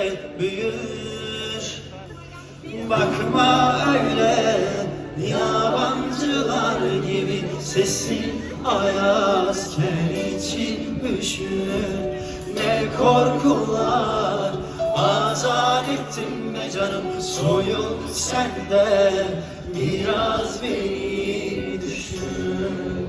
De büyür. Bakma öyle yabancılar gibi Sesin ayazken için üşür Ne korkular azat ettin be canım Soyul sen de biraz beni düşün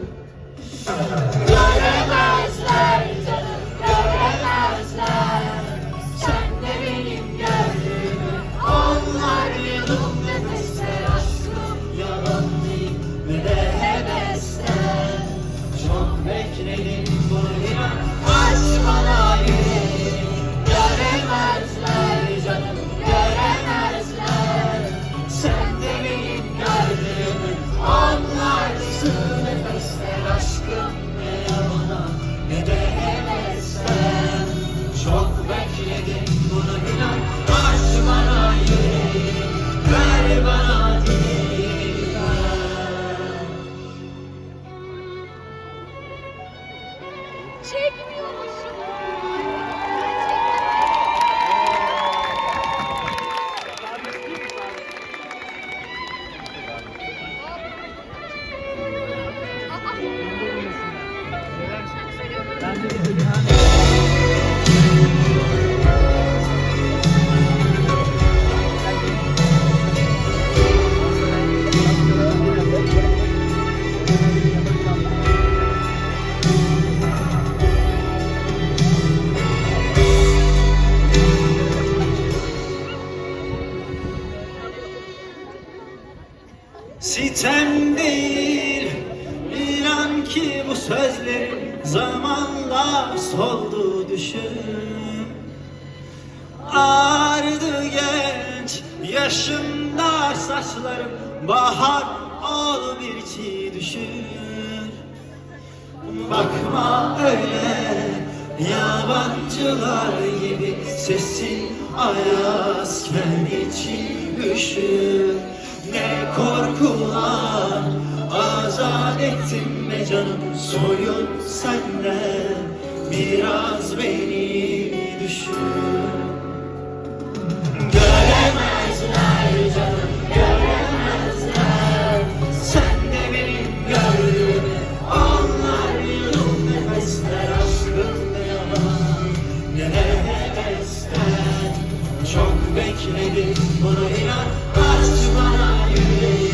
Çekmiyormuşum. Sitem sözlerin zamanla soldu düşün. Ağrıdı genç yaşımda saçlarım bahar ol bir çiğ düşün. Bakma öyle yabancılar gibi Sesin ayazken için üşür Ne korkular azat ettin be canım Soyun senden. Biraz beni düşün. Göremezler canım göremezler. Sen benim gördüğümü Onlar yudum nefesler ne yalan Ne hevesten Çok bekledim bunu inan. Aç bana yüreği